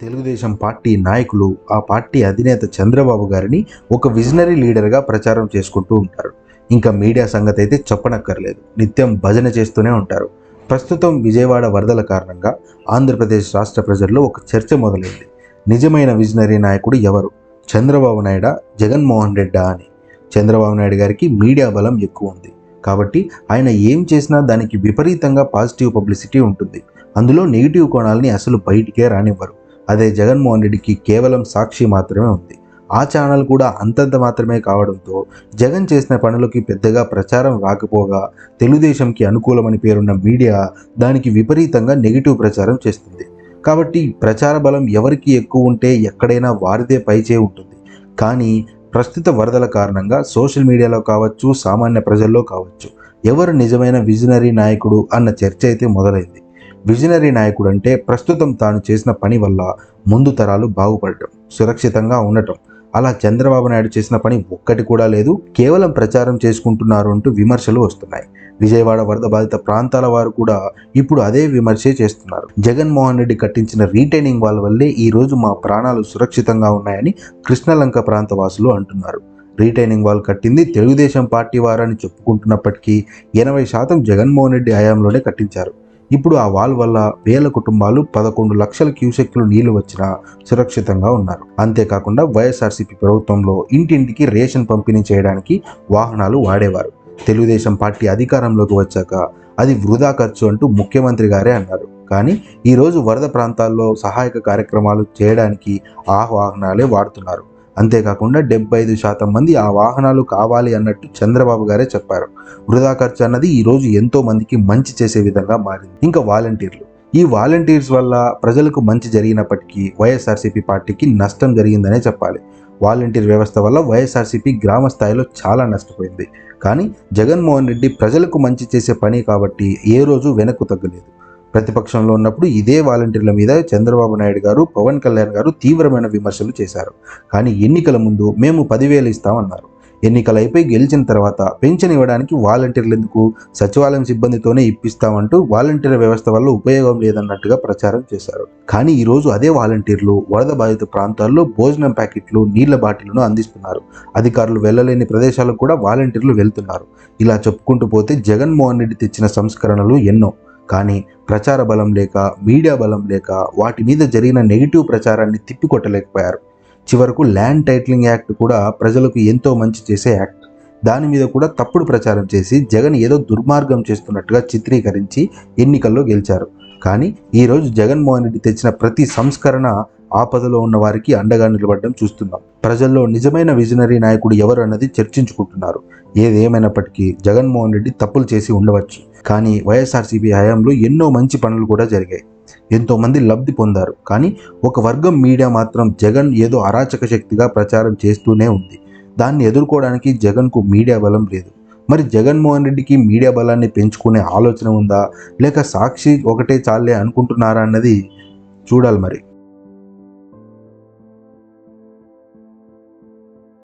Telugu Desam party నాయకులు ఆ party అధినేత చంద్రబాబు గారిని ఒక విజనరీ లీడర్గా ప్రచారం చేసుకుంటూ ఉంటారు. ఇంకా మీడియా సంగతి అయితే చెప్పనక్కర్లేదు. నిత్యం భజన చేస్తూనే ఉంటారు. ప్రస్తుతం విజయవాడ వరదల కారణంగా ఆంధ్రప్రదేశ్ రాష్ట్ర ప్రజల్లో ఒక చర్చ మొదలైంది. నిజమైన విజనరీ నాయకుడు ఎవరు? చంద్రబాబు నాయుడా జగన్మోహన్ రెడ్డా అని. చంద్రబాబు నాయుడు గారికి మీడియా బలం ఎక్కువ ఉంది. కాబట్టి ఆయన ఏం చేసినా దానికి విపరీతంగా పాజిటివ్ పబ్లిసిటీ ఉంటుంది. అందులో నెగిటివ్ కోణాలని అసలు బయటికే రానివ్వరు. అదే జగన్మోహన్ రెడ్డికి కేవలం సాక్షి మాత్రమే ఉంది. ఆ ఛానల్ కూడా అంతంత మాత్రమే కావడంతో జగన్ చేసిన పనులకి పెద్దగా ప్రచారం రాకపోగా తెలుగుదేశంకి అనుకూలమని పేరున్న మీడియా దానికి విపరీతంగా నెగిటివ్ ప్రచారం చేస్తుంది. కాబట్టి ప్రచార బలం ఎవరికి ఎక్కువ ఉంటే ఎక్కడైనా వారిదే పైచే ఉంటుంది. కానీ ప్రస్తుత వరదల కారణంగా సోషల్ మీడియాలో కావచ్చు సామాన్య ప్రజల్లో కావచ్చు ఎవరు నిజమైన విజనరీ నాయకుడు అన్న చర్చ అయితే మొదలైంది. విజనరీ నాయకుడు అంటే ప్రస్తుతం తాను చేసిన పని వల్ల ముందు తరాలు బాగుపడటం సురక్షితంగా ఉండటం. అలా చంద్రబాబు నాయుడు చేసిన పని ఒక్కటి కూడా లేదు. కేవలం ప్రచారం చేసుకుంటున్నారు అంటూ విమర్శలు వస్తున్నాయి. విజయవాడ వరద బాధిత ప్రాంతాల వారు కూడా ఇప్పుడు అదే విమర్శే చేస్తున్నారు. జగన్మోహన్ రెడ్డి కట్టించిన రీటైనింగ్ వాళ్ళ వల్లే ఈ రోజు మా ప్రాణాలు సురక్షితంగా ఉన్నాయని కృష్ణలంక ప్రాంత వాసులు అంటున్నారు. రీటైనింగ్ వాల్ కట్టింది తెలుగుదేశం పార్టీ వారని చెప్పుకుంటున్నప్పటికీ ఎనభై శాతం జగన్మోహన్ రెడ్డి హయాంలోనే కట్టించారు. ఇప్పుడు ఆ వాల్ వల్ల వేల కుటుంబాలు పదకొండు లక్షల క్యూసెక్లు నీళ్ళు వచ్చినా సురక్షితంగా ఉన్నారు. అంతేకాకుండా వైఎస్ఆర్సీపీ ప్రభుత్వంలో ఇంటింటికి రేషన్ పంపిణీ చేయడానికి వాహనాలు వాడేవారు. తెలుగుదేశం పార్టీ అధికారంలోకి వచ్చాక అది వృధా ఖర్చు అంటూ ముఖ్యమంత్రి గారే అన్నారు. కానీ ఈరోజు వరద ప్రాంతాల్లో సహాయక కార్యక్రమాలు చేయడానికి ఆ వాహనాలే వాడుతున్నారు. అంతేకాకుండా డెబ్బై ఐదు శాతం మంది ఆ వాహనాలు కావాలి అన్నట్టు చంద్రబాబు గారే చెప్పారు. వృధా ఖర్చు అన్నది ఈరోజు ఎంతో మందికి మంచి చేసే విధంగా మారింది. ఇంకా వాలంటీర్లు. ఈ వాలంటీర్స్ వల్ల ప్రజలకు మంచి జరిగినప్పటికీ వైఎస్ఆర్సీపీ పార్టీకి నష్టం జరిగిందనే చెప్పాలి. వాలంటీర్ వ్యవస్థ వల్ల వైఎస్ఆర్సీపీ గ్రామ స్థాయిలో చాలా నష్టపోయింది. కానీ జగన్మోహన్ రెడ్డి ప్రజలకు మంచి చేసే పని కాబట్టి ఏ రోజు వెనక్కు తగ్గలేదు. ప్రతిపక్షంలో ఉన్నప్పుడు ఇదే వాలంటీర్ల మీద చంద్రబాబు నాయుడు గారు పవన్ కళ్యాణ్ గారు తీవ్రమైన విమర్శలు చేశారు. కానీ ఎన్నికల ముందు మేము పదివేలు ఇస్తామన్నారు. ఎన్నికలైపోయి గెలిచిన తర్వాత పెన్షన్ ఇవ్వడానికి వాలంటీర్లు ఎందుకు? సచివాలయం సిబ్బందితోనే ఇప్పిస్తామంటూ వాలంటీర్ వ్యవస్థ వల్ల ఉపయోగం లేదన్నట్టుగా ప్రచారం చేశారు. కానీ ఈరోజు అదే వాలంటీర్లు వరద బాధిత ప్రాంతాల్లో భోజనం ప్యాకెట్లు నీళ్ళ బాటిల్ను అందిస్తున్నారు. అధికారులు వెళ్ళలేని ప్రదేశాలకు కూడా వాలంటీర్లు వెళ్తున్నారు. ఇలా చెప్పుకుంటూ పోతే జగన్మోహన్ రెడ్డి తెచ్చిన సంస్కరణలు ఎన్నో. కానీ ప్రచార బలం లేక మీడియా బలం లేక వాటి మీద జరిగిన నెగిటివ్ ప్రచారాన్ని తిప్పికొట్టలేకపోయారు. చివరకు ల్యాండ్ టైటిలింగ్ యాక్ట్ కూడా ప్రజలకు ఎంతో మంచి చేసే యాక్ట్. దాని మీద కూడా తప్పుడు ప్రచారం చేసి జగన్ ఏదో దుర్మార్గం చేస్తున్నట్టుగా చిత్రీకరించి ఎన్నికల్లో గెలిచారు. కానీ ఈరోజు జగన్మోహన్ రెడ్డి తెచ్చిన ప్రతి సంస్కరణ ఆపదలో ఉన్న వారికి అండగా నిలబడడం చూస్తున్నాం. ప్రజల్లో నిజమైన విజనరీ నాయకుడు ఎవరు అన్నది చర్చించుకుంటున్నారు. ఏదేమైనప్పటికీ జగన్మోహన్ రెడ్డి తప్పులు చేసి ఉండవచ్చు. కానీ వైఎస్ఆర్సీపీ హయాంలో ఎన్నో మంచి పనులు కూడా జరిగాయి. ఎంతో మంది లబ్ధి పొందారు. కానీ ఒక వర్గం మీడియా మాత్రం జగన్ ఏదో అరాచక శక్తిగా ప్రచారం చేస్తూనే ఉంది. దాన్ని ఎదుర్కోవడానికి జగన్కు మీడియా బలం లేదు. మరి జగన్మోహన్ రెడ్డికి మీడియా బలాన్ని పెంచుకునే ఆలోచన ఉందా? లేక సాక్షి ఒకటే చాలే అనుకుంటున్నారా అన్నది చూడాలి మరి.